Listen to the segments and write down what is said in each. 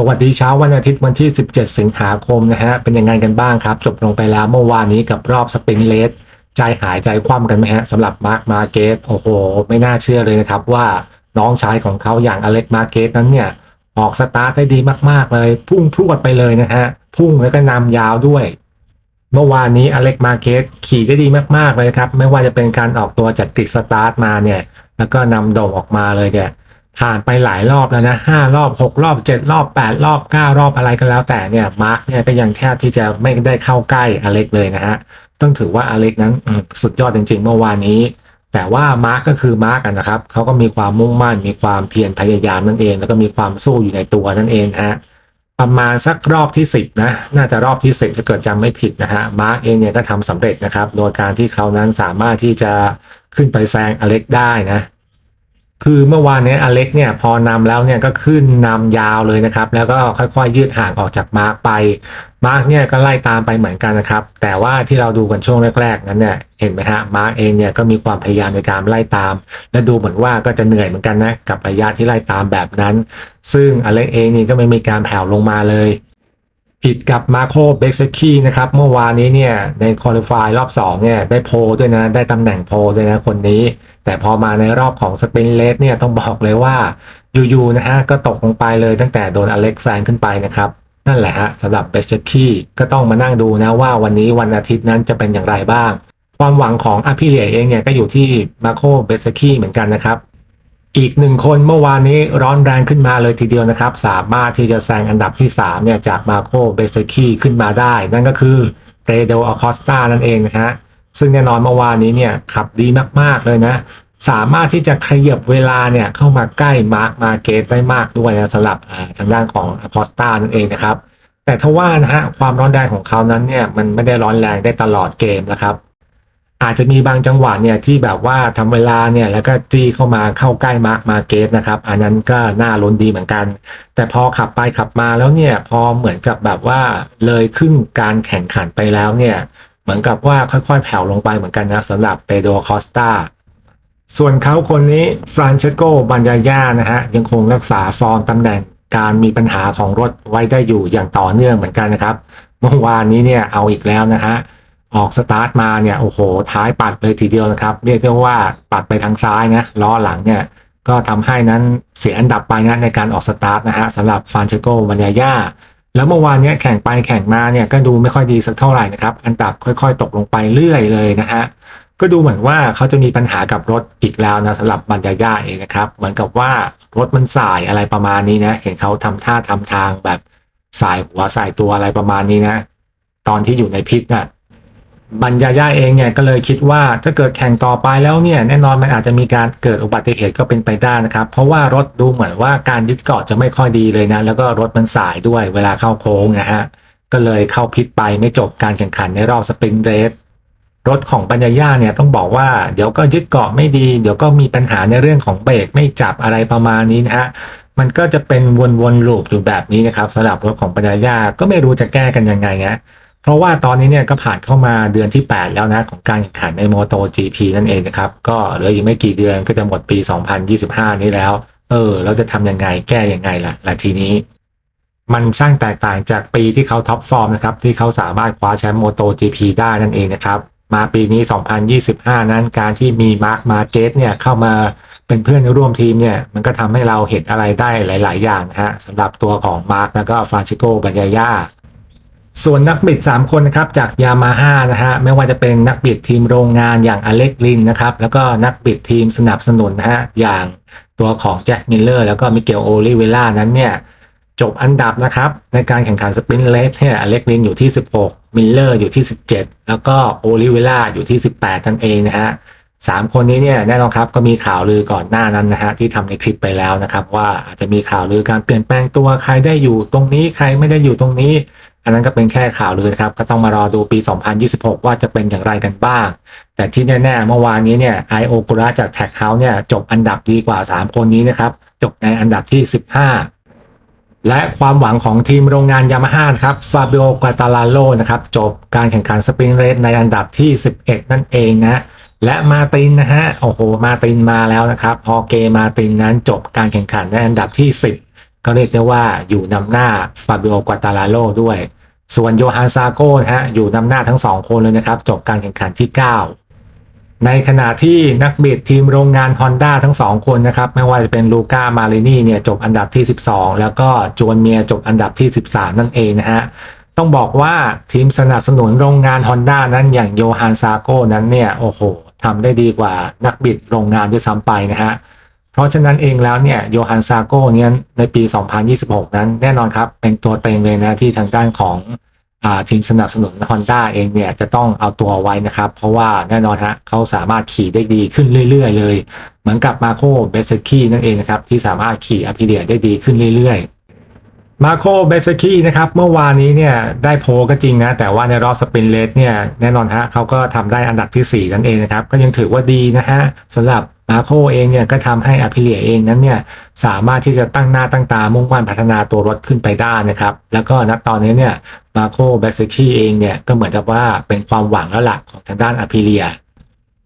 สวัสดีเช้าวันอาทิตย์วันที่ 17 สิงหาคมนะฮะ เป็นยังไงกันบ้างครับ จบลงไปแล้วเมื่อวานนี้กับรอบสปริงเลสใจหายใจคว่ำกันไหมฮะสำหรับมาร์คมาเกตโอ้โห ไม่น่าเชื่อเลยนะครับว่าน้องชายของเขาอย่างอเล็กมาเกตนั้นเนี่ย ออกสตาร์ทได้ดีมากๆเลย พุ่งพรวดไปเลยนะฮะ พุ่งแล้วก็นำยาวด้วย เมื่อวานนี้อเล็กมาเกตขี่ได้ดีมากๆเลยครับ ไม่ว่าจะเป็นการออกตัวจัดกริดสตาร์ทมาเนี่ย แล้วก็นำโด่งออกมาเลยเนี่ย ผ่านไปหลายรอบแล้วนะห้ารอบหกรอบเจ็ดรอบแปดรอบเก้ารอบอะไรก็แล้วแต่เนี่ยมาร์กเนี่ยก็ยังแทบที่จะไม่ได้เข้าใกล้อเล็กเลยนะฮะต้องถือว่าอเล็กนั้นสุดยอดจริงๆ เมื่อวานนี้ แต่ว่ามาร์กก็คือมาร์กนะครับเขาก็มีความมุ่งมั่น มีความเพียรพยายามนั่นเอง แล้วก็มีความสู้อยู่ในตัวนั่นเองฮะประมาณสักรอบที่ 10นะน่าจะรอบที่ 10ถ้าเกิดจำไม่ผิดนะฮะมาร์กเองเนี่ยก็ทำสำเร็จนะครับ โดยการที่เขานั้นสามารถที่จะขึ้นไปแซงอเล็กได้นะ คือเมื่อวานนี้อเล็กเนี่ยพอนำแล้วเนี่ยก็ขึ้นนำยาวเลยนะครับ แล้วก็ค่อยๆ ยืดห่างออกจากมาร์กไป มาร์กเนี่ยก็ไล่ตามไปเหมือนกันนะครับ แต่ว่าที่เราดูกันช่วงแรกๆนั้นเนี่ยเห็นไหมฮะมาร์กเองเนี่ยก็มีความพยายามในการไล่ตาม และดูเหมือนว่าก็จะเหนื่อยเหมือนกันนะกับระยะที่ไล่ตามแบบนั้น ซึ่งอเล็กเองนี่ก็ไม่มีการแผ่วลงมาเลย ผิดกับมาโคเบกเซคีนะครับ เมื่อวานนี้เนี่ยในคอลิฟายรอบ 2 เนี่ย ได้โพด้วยนะ ได้ตำแหน่งโพด้วยนะคนนี้ แต่พอมาในรอบของสปินเลสเนี่ยต้องบอกเลยว่าอยู่ๆนะฮะ ก็ตกลงไปเลยตั้งแต่โดนอเล็กซานขึ้นไปนะครับ นั่นแหละฮะสำหรับเบสคีก็ต้องมานั่งดูนะว่าวันนี้วันอาทิตย์นั้นจะเป็นอย่างไรบ้าง ความหวังของอาพิเลียเองเนี่ยก็อยู่ที่มาโคเบสคีเหมือนกันนะครับ อีกหนึ่งคนเมื่อวานนี้ร้อนแรงขึ้นมาเลยทีเดียวนะครับ สามารถที่จะแซงอันดับที่ 3 เนี่ย จากมาโคเบสคีขึ้นมาได้ นั่นก็คือเรเดลอคอสตานั่นเองนะฮะซึ่งแน่นอนเมื่อวานนี้เนี่ยขับดีมาก ๆ เลยนะ สามารถที่จะขยับเวลาเนี่ย เข้ามาใกล้มาร์คมาเกตได้มากด้วยนะสำหรับทางด้านของอคอสตานั่นเองนะครับแต่ทว่านะฮะความร้อนแรงของเขานั้นเนี่ยมันไม่ได้ร้อนแรงได้ตลอดเกมนะครับ อาจจะมีบางจังหวะเนี่ยที่แบบว่าทำเวลาเนี่ยแล้วก็จี้เข้ามาเข้าใกล้มาร์คมาเกตนะครับ อันนั้นก็น่าลุ้นดีเหมือนกัน แต่พอขับไปขับมาแล้วเนี่ยพอเหมือนกับแบบว่าเลยครึ่งการแข่งขันไปแล้วเนี่ยเหมือนกับว่าค่อยๆ แผ่วลงไปเหมือนกันนะสำหรับเปโดคอสตาส่วนเขาคนนี้ฟรานเชสโกบันยาย่านะฮะยังคงรักษาฟอร์มตำแหน่งการมีปัญหาของรถไว้ได้อยู่อย่างต่อเนื่องเหมือนกันนะครับ เมื่อวานนี้เนี่ยเอาอีกแล้วนะฮะ ออกสตาร์ทมาเนี่ยโอ้โห ท้ายปัดเลยทีเดียวนะครับ เรียกได้ว่าปัดไปทางซ้ายนะล้อหลังเนี่ยก็ทำให้นั้นเสียอันดับไปนะในการออกสตาร์ทนะฮะสำหรับฟานเชโกวันยาย่าแล้วเมื่อวานเนี้ยแข่งไปแข่งมาเนี่ยก็ดูไม่ค่อยดีสักเท่าไหร่นะครับ อันดับค่อยๆ ตกลงไปเรื่อยเลยนะฮะก็ดูเหมือนว่าเขาจะมีปัญหากับรถอีกแล้วนะสำหรับบันยาย่าเองนะครับ เหมือนกับว่ารถมันสายอะไรประมาณนี้นะ เห็นเขาทำท่าทำทางแบบสายหัวสายตัวอะไรประมาณนี้นะ ตอนที่อยู่ในพิษน่ะ บัญญาย่าเองเนี่ยก็เลยคิดว่าถ้าเกิดแข่งต่อไปแล้วเนี่ยแน่นอนมันอาจจะมีการเกิดอุบัติเหตุก็เป็นไปได้นะครับ เพราะว่ารถดูเหมือนว่าการยึดเกาะจะไม่ค่อยดีเลยนะ แล้วก็รถมันสายด้วยเวลาเข้าโค้งนะฮะก็เลยเข้าพิษไปไม่จบการแข่งขันในรอบสปริงเรสรถของปัญญาย่าเนี่ยต้องบอกว่าเดี๋ยวก็ยึดเกาะไม่ดี เดี๋ยวก็มีปัญหาในเรื่องของเบรกไม่จับอะไรประมาณนี้นะฮะมันก็จะเป็นวนๆลูปอยู่แบบนี้นะครับสำหรับรถของปัญญาย่าก็ไม่รู้จะแก้กันยังไงนะ เพราะว่าตอนนี้เนี่ยก็ผ่านเข้ามาเดือนที่ 8 แล้วนะของการแข่งขันใน Moto GP นั่นเองนะครับก็เหลืออีกไม่กี่เดือนก็จะหมดปี 2025 นี้แล้ว เออ เราจะทำยังไงแก้ยังไงล่ะละทีนี้ มันช่างแตกต่างจากปีที่เขาท็อปฟอร์มนะครับที่เขาสามารถคว้าแชมป์ Moto GP ได้นั่นเองนะครับมาปีนี้ 2025 นั้นการที่มีมาร์คมาเกตเนี่ยเข้ามาเป็นเพื่อนร่วมทีมเนี่ยมันก็ทำให้เราเห็นอะไรได้หลาย ๆ อย่างนะฮะสำหรับตัวของมาร์คแล้วก็ฟรานชิโกบัญญาย่า ส่วนนักบิด 3 คนนะครับจากยามาฮ่านะฮะไม่ว่าจะเป็นนักบิดทีมโรงงานอย่างอเล็กลินนะครับแล้วก็นักบิดทีมสนับสนุนนะฮะอย่างตัวของแจ็คมิลเลอร์แล้วก็มิเกลโอลิเวล่านั้นเนี่ยจบอันดับนะครับในการแข่งขันสปรินต์เลสเนี่ยอเล็กลินอยู่ที่ 16 มิลเลอร์อยู่ที่ 17 แล้วก็โอลิเวล่าอยู่ที่ 18นั่นเองนะฮะสามคนนี้เนี่ยแน่นอนครับก็มีข่าวลือก่อนหน้านั้นนะฮะที่ทำในคลิปไปแล้วนะครับ ว่าอาจจะมีข่าวลือการเปลี่ยนแปลงตัวใครได้อยู่ตรงนี้ใครไม่ได้อยู่ตรงนี้ อันนั้นก็เป็นแค่ข่าวลือนะครับ ก็ต้องมารอดูปี 2026 ว่าจะเป็นอย่างไรกันบ้าง แต่ที่แน่ ๆ เมื่อวานนี้เนี่ยไอโอกุระจากแท็กเฮาส์เนี่ยจบอันดับดีกว่า 3 คนนี้นะครับ จบในอันดับที่ 15และความหวังของทีมโรงงานยามาฮ่าครับฟาบิโอกาตาลาโลนะครับ จบการแข่งขันสปริงเรสในอันดับที่ 11 นั่นเองนะ และมาตินนะฮะ โอ้โห มาตินมาแล้วนะครับ พอเกมาตินนั้นจบการแข่งขันในอันดับที่ 10 ก็เรียกได้ว่าอยู่นำหน้าฟาบิโอกาตาลาโลด้วย ส่วนโยฮันซาโก้นะฮะอยู่นำหน้าทั้งสองคนเลยนะครับ จบการแข่งขันที่ 9 ในขณะที่นักบิดทีมโรงงาน Honda ทั้งสองคนนะครับ ไม่ว่าจะเป็นลูก้ามาเรนี่เนี่ยจบอันดับที่ 12 แล้วก็จวนเมียจบอันดับที่ 13 นั่นเองนะฮะต้องบอกว่าทีมสนับสนุนโรงงาน Honda นั้นอย่างโยฮันซาโก้นั้นเนี่ยโอ้โหทำได้ดีกว่านักบิดโรงงานด้วยซ้ำไปนะฮะ เพราะฉะนั้นเองแล้วเนี่ยโยฮันซาโก้เนี่ยในปี 2026 นั้นแน่นอนครับ เป็นตัวเต็งเลยนะที่ทางด้านของอทีมสนับสนุน Honda เองเนี่ยจะต้องเอาตัวไว้นะครับ เพราะว่าแน่นอนฮะเขาสามารถขี่ได้ดีขึ้นเรื่อยๆ เลย เหมือนกับมาโคเบสกี้นั่นเองนะครับ ที่สามารถขี่อ p ิเดียได้ดีขึ้นเรื่อยๆ มาโคเบสกี้นะครับเมื่อวานนี้เนี่ยได้โพลก็จริงนะ แต่ว่าในรอบสปินเลสเนี่ยแน่นอนฮะเขาก็ทำได้อันดับทีสี่4 นั่นเองนะครับ ก็ยังถือว่าดีนะฮะสำหรับ มาโคเองเนี่ยก็ทำให้อ p ิเลียเองนั้นเนี่ยสามารถที่จะตั้งหน้าตั้งตามุ่งมั่นพัฒนาตัวรถขึ้นไปได้นะครับ แล้วก็ณตอนนี้เนี่ยมาโคเบสกี้เองเนี่ยก็เหมือนกับว่าเป็นความหวังแล้วล่ะของทางด้านอ p ิเลีย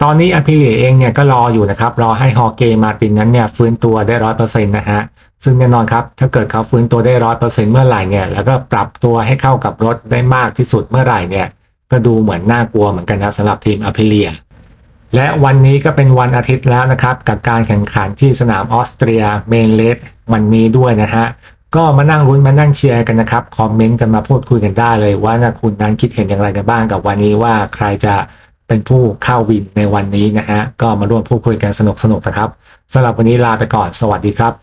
ตอนนี้อ p ิเลียเองเนี่ยก็รออยู่นะครับรอให้ฮอเกมาตินนั้นเนี่ยฟื้นตัวได้ร้อยเปอร์เซ็นต์นะฮะซึ่งแน่นอนครับถ้าเกิดเขาฟื้นตัวได้ร้อยเปอร์เซ็นต์เมื่อไหร่เนี่ยแล้วก็ปรับตัวให้เข้ากับรถได้มากที่สุดเมื่อไหร่เนี่ยก็ดูเหมือนน่ากลัวเหมือนกันนะสำหรับทีมอ p ิเลีย และวันนี้ก็เป็นวันอาทิตย์แล้วนะครับ กับการแข่งขันที่สนามออสเตรียเมนเลสวันนี้ด้วยนะฮะก็มานั่งรุ้นมานั่งเชียร์กันนะครับ คอมเมนต์กันมาพูดคุยกันได้เลยว่านะคุณนั้นคิดเห็นอย่างไรกันบ้างกับวันนี้ว่าใครจะเป็นผู้เข้าวินในวันนี้นะฮะก็มาร่วมพูดคุยกันสนุกๆนะครับสำหรับวันนี้ลาไปก่อนสวัสดีครับ